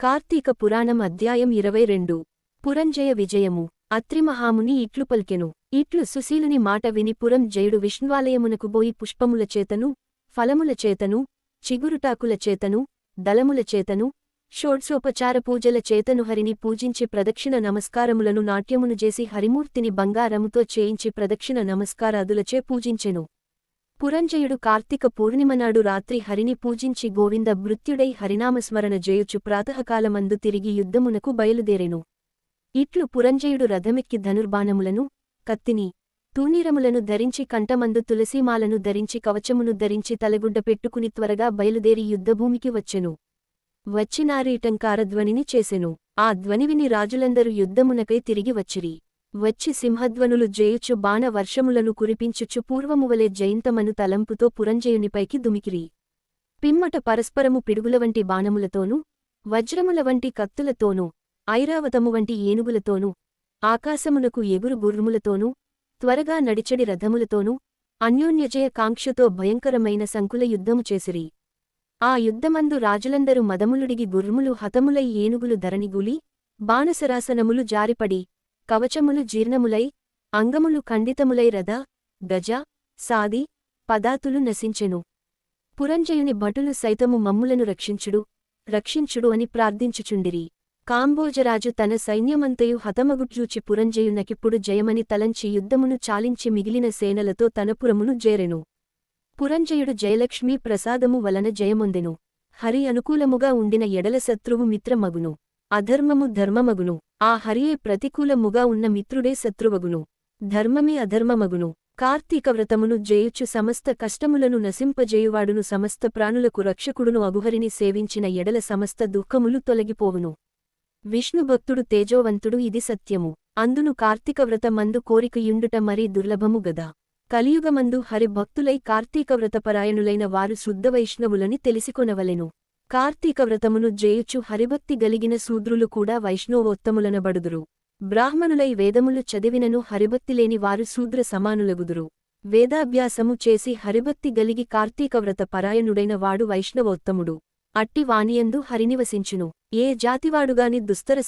కార్తీక పురాణం అధ్యాయం ఇరవై రెండు. పురంజయ విజయము. అత్రిమహాముని ఇట్లు పల్కెను. ఇట్లు సుశీలుని మాట విని పురం జయుడు విష్ణువాలయమునకు బోయి పుష్పముల చేతను ఫలముల చేతను చిగురుటాకుల చేతను దళముల చేతను షోడ్సోపచార పూజల చేతను హరిని పూజించి ప్రదక్షిణ నమస్కారములను నాట్యమును చేసి హరిమూర్తిని బంగారముతో చేయించి ప్రదక్షిణ నమస్కారాదులచే పూజించెను. పురంజయుడు కార్తీక పూర్ణిమనాడు రాత్రి హరిని పూజించి గోవింద మృత్యుడై హరినామస్మరణ జేయుచు ప్రాతకాలమందు తిరిగి యుద్ధమునకు బయలుదేరెను. ఇట్లు పురంజయుడు రథమెక్కి ధనుర్బాణములను కత్తిని తూనీరములను ధరించి కంఠమందు తులసీమాలను ధరించి కవచమును ధరించి తలగుడ్డ పెట్టుకుని త్వరగా బయలుదేరి యుద్ధభూమికి వచ్చెను. వచ్చినారీటంకార ధ్వనిని చేసెను. ఆ ధ్వని విని రాజులందరూ యుద్ధమునకై తిరిగి వచ్చిరి. వచ్చి సింహధ్వనులు జేయుచు బాణ వర్షములను కురిపించుచు పూర్వమువలే జయంతమను తలంపుతో పురంజయునిపైకి దుమికిరి. పిమ్మట పరస్పరము పిడుగుల వంటి బాణములతోనూ వజ్రముల వంటి కత్తులతోనూ ఐరావతము వంటి ఏనుగులతోనూ ఆకాశమునకు ఎగురు గుర్రములతోనూ త్వరగా నడిచడి రథములతోనూ అన్యోన్యజయ కాంక్షతో భయంకరమైన సంకుల యుద్ధము చేసిరి. ఆ యుద్ధమందు రాజులందరూ మదములుడిగి గుర్రములు హతములై ఏనుగులు ధరణిగూలి బాణసరాసనములు జారిపడి కవచములు జీర్ణములై అంగములు ఖండితములై రథ గజ సాది పదాతులు నశించెను. పురంజయుని భటులు సైతము మమ్ములను రక్షించుడు రక్షించుడు అని ప్రార్థించుచుండిరి. కాంబోజరాజు తన సైన్యమంతయు హతమగుడ్జూచి పురంజయునకిప్పుడు జయమని తలంచి యుద్ధమును చాలించి మిగిలిన సేనలతో తనపురమును జేరెను. పురంజయుడు జయలక్ష్మీ ప్రసాదము వలన జయమొందెను. హరి అనుకూలముగా ఉండిన ఎడల శత్రువు మిత్రమగును. అధర్మము ధర్మమగును. ఆ హరియే ప్రతికూలముగా ఉన్న మిత్రుడే శత్రువగును. ధర్మమే అధర్మమగును. కార్తీక వ్రతమును జయుచు సమస్త కష్టములను నశింపజేయువాడును. సమస్త ప్రాణులకు రక్షకుడును అగుహరిని సేవించిన ఎడల సమస్త దుఃఖములు తొలగిపోవును. విష్ణుభక్తుడు తేజోవంతుడు ఇది సత్యము. అందును కార్తీక వ్రతమందు కోరికయుండుట మరీ దుర్లభము గదా. కలియుగమందు హరిభక్తులై కార్తీక వ్రతపరాయణులైన వారు శుద్ధ వైష్ణవులని తెలిసికొనవలెను. కార్తీక వ్రతమును జేయుచు హరిభక్తి గలిగిన శూద్రులు కూడా వైష్ణవోత్తములనబడుదురు. బ్రాహ్మణులై వేదములు చదివినను హరిభక్తిలేని వారు శూద్ర సమానులగుదురు. వేదాభ్యాసము చేసి హరిభక్తి గలిగి కార్తీక వ్రత పరాయణుడైన వాడు వైష్ణవోత్తముడు. అట్టి వానియందు హరినివసించును. ఏ జాతివాడుగాని దుస్తర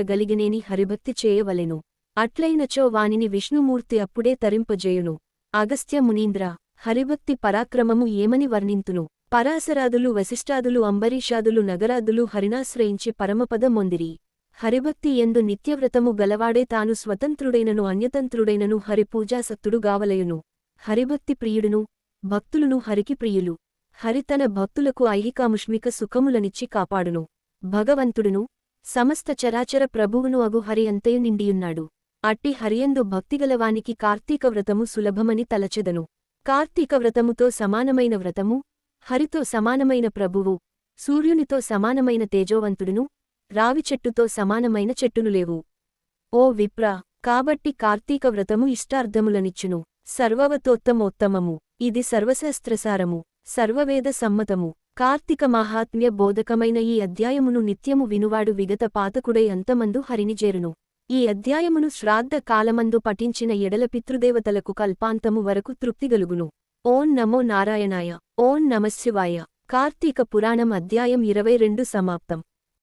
గలిగినేని హరిభక్తి చేయవలెను. అట్లైనచో వానిని విష్ణుమూర్తి అప్పుడే తరింపజేయును. అగస్త్య మునీంద్ర హరిభక్తి పరాక్రమము ఏమని వర్ణింతును? పరాశరాదులు వశిష్ఠాదులు అంబరీషాదులు నగరాదులు హరినాశ్రయించి పరమపదమొందిరి హరిభక్తి ఎందు నిత్యవ్రతము గలవాడే తాను స్వతంత్రుడైనను అన్యతంత్రుడైనను హరిపూజాసక్తుడు గావలయును. హరిభక్తి ప్రియుడును భక్తులను హరికి ప్రియులు. హరి తన భక్తులకు ఐహికాముష్మిక సుఖములనిచ్చి కాపాడును. భగవంతుడును సమస్త చరాచర ప్రభువును అగు హరి అంతయు నిండియున్నాడు. అట్టి హరియందు భక్తిగలవానికి కార్తీక వ్రతము సులభమని తలచెదను. కార్తీక వ్రతముతో సమానమైన వ్రతము హరితో సమానమైన ప్రభువు సూర్యునితో సమానమైన తేజోవంతుడును రావిచెట్టుతో సమానమైన చెట్టును లేవు. ఓ విప్ర కాబట్టి కార్తీక వ్రతము ఇష్టార్థములనిచ్చును. సర్వవతోత్తమోత్తమము ఇది సర్వశాస్త్రసారము సర్వవేద సమ్మతము. కార్తీక మాహాత్మ్య బోధకమైన ఈ అధ్యాయమును నిత్యము వినువాడు విగత పాతకుడై అంతమందు హరినిజేరును ఈ అధ్యాయమును శ్రాద్ధ కాలమందు పఠించిన ఎడల పితృదేవతలకు కల్పాంతము వరకు తృప్తిగలుగును ఓం నమో నారాయణాయ. ఓం నమశివాయ. కార్తీక పురాణం అధ్యాయం ఇరవై రెండు సమాప్తం.